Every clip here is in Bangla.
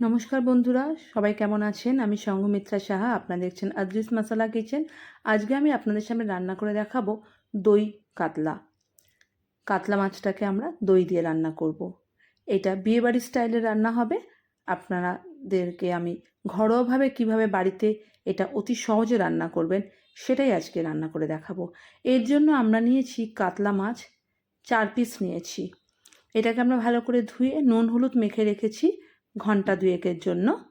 নমস্কার বন্ধুরা, সবাই কেমন আছেন? আমি সঙ্গমিত্রা সাহা, আপনারা দেখছেন আদ্রিস মশালা কিচেন। আজকে আমি আপনাদের সামনে রান্না করে দেখাবো দই কাতলা। কাতলা মাছটাকে আমরা দই দিয়ে রান্না করব। এটা বিয়েবাড়ি স্টাইলে রান্না হবে। আপনারাদেরকে আমি ঘরোয়াভাবে কীভাবে বাড়িতে এটা অতি সহজে রান্না করবেন, সেটাই আজকে রান্না করে দেখাবো। এর জন্য আমরা নিয়েছি কাতলা মাছ, চার পিস নিয়েছি। এটাকে আমরা ভালো করে ধুয়ে নুন, হলুদ মেখে রেখেছি। ঘণ্টা দুয়েকের জন্য।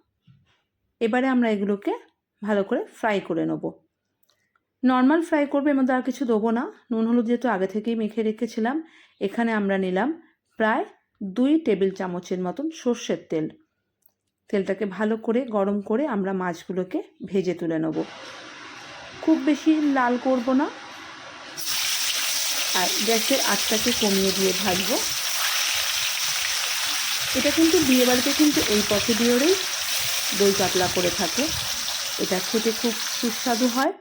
এবারে আমরা এগুলোকে ভালো করে ফ্রাই করে নেব। নর্মাল ফ্রাই করবে, এর মধ্যে আর কিছু দেবো না। নুন, হলুদ যেহেতু আগে থেকেই মেখে রেখেছিলাম, এখানে আমরা নিলাম প্রায় দুই টেবিল চামচের মতন সর্ষের তেল। তেলটাকে ভালো করে গরম করে আমরা মাছগুলোকে ভেজে তুলে নেব। খুব বেশি লাল করব না। আর গ্যাসের আঁচটাকে কমিয়ে দিয়ে ভাজবো। এটা কিন্তু বিয়েবাড়িতে কিন্তু এই প্রসিডিওরেই দই কাতলা করে থাকে। এটা খেতে খুব সুস্বাদু হয়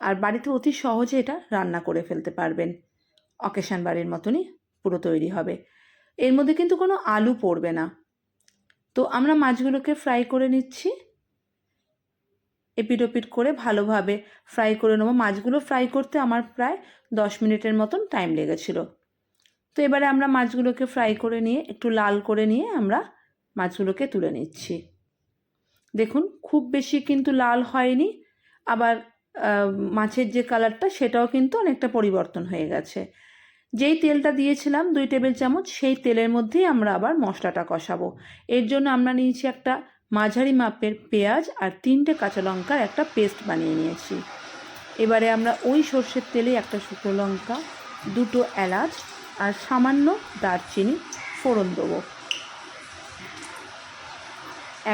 আর বাড়িতে অতি সহজে এটা রান্না করে ফেলতে পারবেন। অকেশান বাড়ির মতনই পুরো তৈরি হবে। এর মধ্যে কিন্তু কোনো আলু পড়বে না। তো আমরা মাছগুলোকে ফ্রাই করে নিচ্ছি। এপিট ওপিট করে ভালোভাবে ফ্রাই করে নেব। মাছগুলো ফ্রাই করতে আমার প্রায় দশ মিনিটের মতন টাইম লেগেছিলো। তো এবারে আমরা মাছগুলোকে ফ্রাই করে নিয়ে, একটু লাল করে নিয়ে আমরা মাছগুলোকে তুলে নিচ্ছি। দেখুন, খুব বেশি কিন্তু লাল হয়নি, আবার মাছের যে কালারটা সেটাও কিন্তু অনেকটা পরিবর্তন হয়ে গেছে। যেই তেলটা দিয়েছিলাম, দুই টেবিল চামচ, সেই তেলের মধ্যেই আমরা আবার মশলাটা কষাবো। এর জন্য আমরা নিয়েছি একটা মাঝারি মাপের পেঁয়াজ আর তিনটে কাঁচা লঙ্কার একটা পেস্ট বানিয়ে নিয়েছি। এবারে আমরা ওই সর্ষের তেলে একটা শুকনো লঙ্কা, দুটো এলাচ আর সামান্য দারচিনি ফোড়ন দেবো।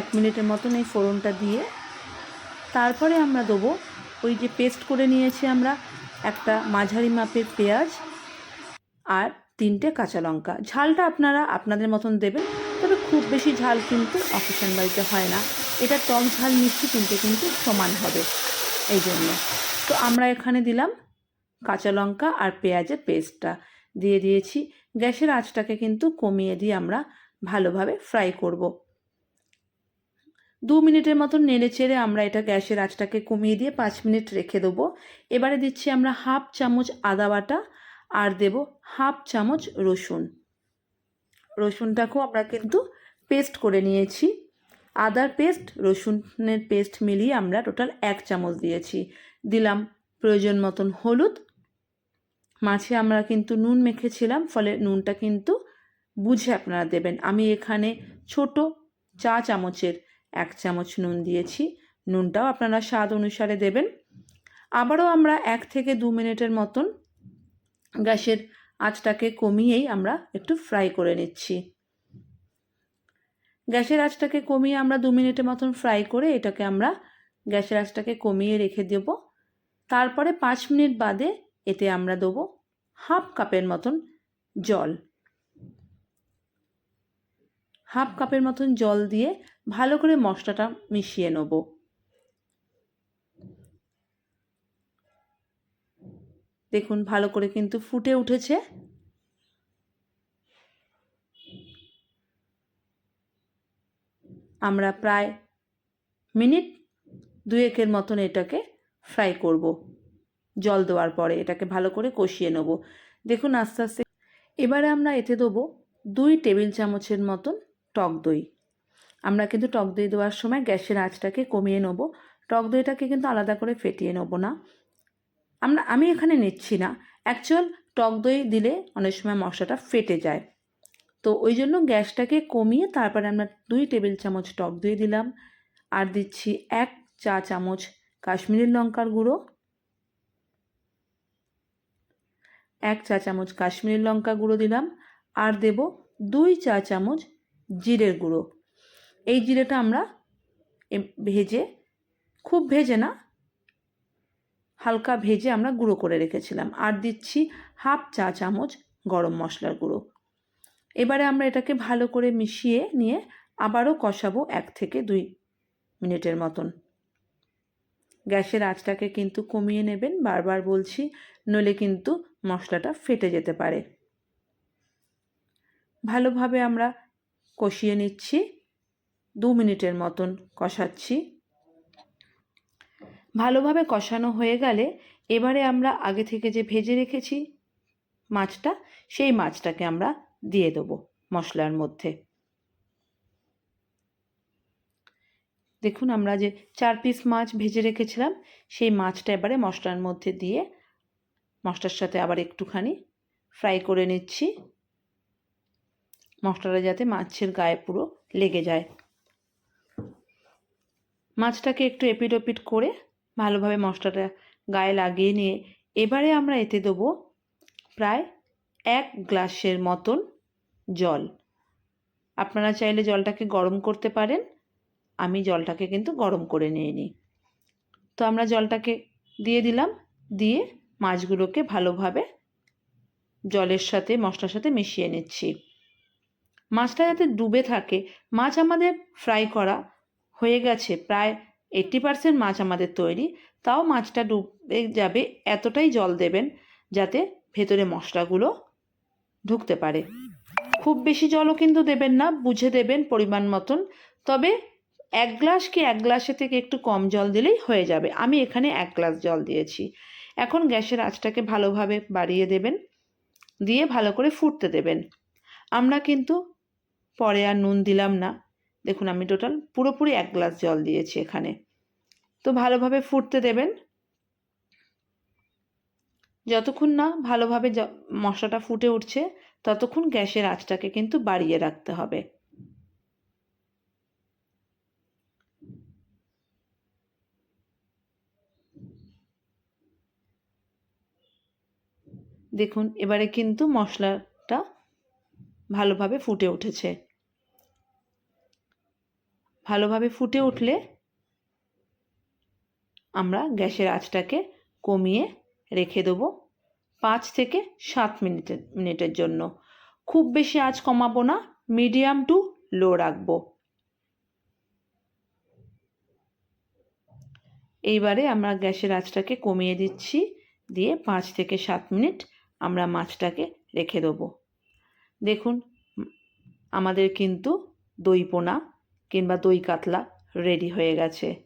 এক মিনিটের মতন এই ফোড়নটা দিয়ে তারপরে আমরা দেবো ওই যে পেস্ট করে নিয়েছি আমরা একটা মাঝারি মাপের পেঁয়াজ আর তিনটে কাঁচা লঙ্কা। ঝালটা আপনারা আপনাদের মতন দেবেন, তবে খুব বেশি ঝাল কিন্তু অকেশন বাড়িতে হয় না। এটা টক ঝাল মিষ্টি কিন্তু কিন্তু সমান হবে এই জন্য। তো আমরা এখানে দিলাম কাঁচা লঙ্কা আর পেঁয়াজের পেস্টটা। দিয়ে দিয়েছি। গ্যাসের আঁচটাকে কিন্তু কমিয়ে দিয়ে আমরা ভালোভাবে ফ্রাই করব। দু মিনিটের মতন নেড়ে চেড়ে আমরা এটা গ্যাসের আঁচটাকে কমিয়ে দিয়ে পাঁচ মিনিট রেখে দেবো। এবারে দিচ্ছি আমরা হাফ চামচ আদা বাটা আর দেব হাফ চামচ রসুন। রসুনটাকেও আমরা কিন্তু পেস্ট করে নিয়েছি। আদার পেস্ট, রসুনের পেস্ট মিলিয়ে আমরা টোটাল এক চামচ দিয়েছি। দিলাম প্রয়োজন মতন হলুদ মাছে আমরা কিন্তু নুন মেখেছিলাম, ফলে নুনটা কিন্তু বুঝে আপনারা দেবেন। আমি এখানে ছোট চা চামচের এক চামচ নুন দিয়েছি, নুনটাও আপনারা স্বাদ অনুসারে দেবেন। আবারও আমরা এক থেকে দু মিনিটের মতন গ্যাসের আঁচটাকে কমিয়েই আমরা একটু ফ্রাই করে নিচ্ছি। গ্যাসের আঁচটাকে কমিয়ে আমরা দু মিনিটের মতন ফ্রাই করে এটাকে আমরা গ্যাসের আঁচটাকে কমিয়ে রেখে দেব। তারপরে পাঁচ মিনিট বাদে এতে আমরা দেবো হাফ কাপের মতন জল। হাফ কাপের মতন জল দিয়ে ভালো করে মশলাটা মিশিয়ে নেব। দেখুন, ভালো করে কিন্তু ফুটে উঠেছে। আমরা প্রায় মিনিট দুয়েকের মতন এটাকে ফ্রাই করব। জল দেওয়ার পরে এটাকে ভালো করে কষিয়ে নেব। দেখুন আস্তে আস্তে এবারে আমরা এতে দেবো দুই টেবিল চামচের মতন টক দই। আমরা কিন্তু টক দই দেওয়ার সময় গ্যাসের আঁচটাকে কমিয়ে নেব। টক দইটাকে কিন্তু আলাদা করে ফেটিয়ে নেব না। আমরা, আমি এখানে নিচ্ছি না। অ্যাকচুয়াল টক দই দিলে অনেক সময় মশলাটা ফেটে যায়। তো ওই জন্য গ্যাসটাকে কমিয়ে তারপরে আমরা দুই টেবিল চামচ টক দই দিলাম। আর দিচ্ছি এক চা চামচ কাশ্মীরি লঙ্কার গুঁড়ো। এক চা চামচ কাশ্মীরি লঙ্কা গুঁড়ো দিলাম, আর দেব দুই চা চামচ জিরের গুঁড়ো। এই জিরেটা আমরা ভেজে, খুব ভেজে না, হালকা ভেজে আমরা গুঁড়ো করে রেখেছিলাম। আর দিচ্ছি হাফ চা চামচ গরম মশলার গুঁড়ো। এবারে আমরা এটাকে ভালো করে মিশিয়ে নিয়ে আবারও কষাবো এক থেকে দুই মিনিটের মতন। গ্যাসের আঁচটাকে কিন্তু কমিয়ে নেবেন। বারবার বলছি, নইলে কিন্তু মশলাটা ফেটে যেতে পারে। ভালোভাবে আমরা কষিয়ে নিচ্ছি। দু মিনিটের মতন কষাচ্ছি। ভালোভাবে কষানো হয়ে গেলে এবারে আমরা আগে থেকে যে ভেজে রেখেছি মাছটা, সেই মাছটাকে আমরা দিয়ে দেবো মশলার মধ্যে। দেখুন আমরা যে চার পিস মাছ ভেজে রেখেছিলাম, সেই মাছটা এবারে মশলার মধ্যে দিয়ে মশলার সাথে আবার একটুখানি ফ্রাই করে নিচ্ছি। মশলাটা যাতে মাছের গায়ে পুরো লেগে যায়। মাছটাকে একটু এপিট ওপিট করে ভালোভাবে মশলাটা গায়ে লাগিয়ে নিয়ে এবারে আমরা এতে দেবো প্রায় এক গ্লাসের মতন জল। আপনারা চাইলে জলটাকে গরম করতে পারেন। আমি জলটাকে কিন্তু গরম করে নিয়ে নিই তো আমরা জলটাকে দিয়ে দিলাম। দিয়ে মাছগুলোকে ভালোভাবে জলের সাথে, মশলার সাথে মিশিয়ে নিচ্ছি। মাছটা যাতে ডুবে থাকে, মাছ আমাদের ফ্রাই করা হয়ে গেছে। প্রায় এইট্টি পারসেন্ট মাছ আমাদের তৈরি। তাও মাছটা ডুবে যাবে, এতটাই জল দেবেন যাতে ভেতরে মশলাগুলো ঢুকতে পারে। খুব বেশি জলও কিন্তু দেবেন না, বুঝে দেবেন পরিমাণ মতন। তবে এক গ্লাস কি এক গ্লাসের থেকে একটু কম জল দিলেই হয়ে যাবে। আমি এখানে এক গ্লাস জল দিয়েছি। এখন গ্যাসের আঁচটাকে ভালোভাবে বাড়িয়ে দেবেন, দিয়ে ভালো করে ফুটতে দেবেন। আমরা কিন্তু পরে আর নুন দিলাম না। দেখুন, আমি টোটাল পুরোপুরি এক গ্লাস জল দিয়েছি এখানে। তো ভালোভাবে ফুটতে দেবেন। যতক্ষণ না ভালোভাবে মশলাটা ফুটে উঠছে, ততক্ষণ গ্যাসের আঁচটাকে কিন্তু বাড়িয়ে রাখতে হবে। দেখুন, এবারে কিন্তু মশলাটা ভালোভাবে ফুটে উঠেছে। ভালোভাবে ফুটে উঠলে আমরা গ্যাসের আঁচটাকে কমিয়ে রেখে দেবো পাঁচ থেকে সাত মিনিটের মিনিটের জন্য। খুব বেশি আঁচ কমাবো না, মিডিয়াম টু লো রাখব। এইবারে আমরা গ্যাসের আঁচটাকে কমিয়ে দিচ্ছি, দিয়ে পাঁচ থেকে সাত মিনিট আমরা মাছটাকে রেখে দেবো। দেখুন, আমাদের কিন্তু দই পোনা কিংবা দই কাতলা রেডি হয়ে গেছে।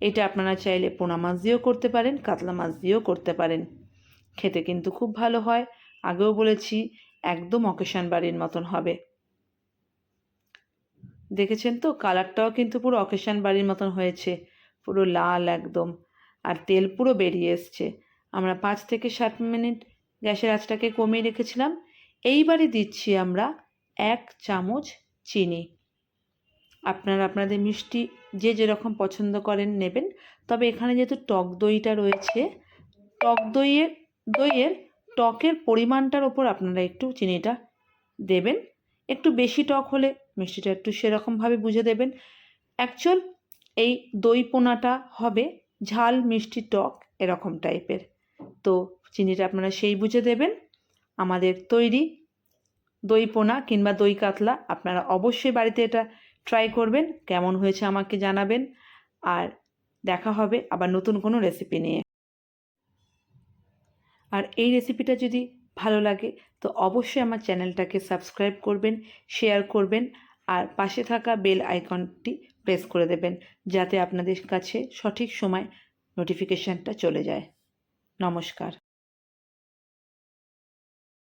এটা আপনারা চাইলে পোনা মাছ দিয়েও করতে পারেন, কাতলা মাছ দিয়েও করতে পারেন। খেতে কিন্তু খুব ভালো হয়। আগেও বলেছি, একদম অকেশান বাড়ির মতন হবে। দেখেছেন তো? কালারটাও কিন্তু পুরো অকেশান বাড়ির মতন হয়েছে। পুরো লাল একদম। আর তেল পুরো বেরিয়ে এসছে। আমরা পাঁচ থেকে সাত মিনিট গ্যাসের আঁচটাকে কমিয়ে রেখেছিলাম। এইবারে দিচ্ছি আমরা এক চামচ চিনি। আপনারা আপনাদের মিষ্টি যে যেরকম পছন্দ করেন নেবেন। তবে এখানে যেহেতু টক দইটা রয়েছে, টক দইয়ের দইয়ের টকের পরিমাণটার ওপর আপনারা একটু চিনিটা দেবেন। একটু বেশি টক হলে মিষ্টিটা একটু সেরকমভাবে বুঝে দেবেন। অ্যাকচুয়াল এই দই পোনাটা হবে ঝাল মিষ্টি টক এরকম টাইপের। তো চিনিটা আপনারা সেই বুঝে দেবেন। আমাদের তৈরি দই পোনা কিংবা দই কাতলা আপনারা অবশ্যই বাড়িতে এটা ট্রাই করবেন, কেমন হয়েছে আমাকে জানাবেন। আর দেখা হবে আবার নতুন কোনো রেসিপি নিয়ে। আর এই রেসিপিটা যদি ভালো লাগে, তো অবশ্যই আমার চ্যানেলটাকে সাবস্ক্রাইব করবেন শেয়ার করবেন, আর পাশে থাকা বেল আইকনটি প্রেস করে দেবেন, যাতে আপনাদের কাছে সঠিক সময় নোটিফিকেশানটা চলে যায়। নমস্কার।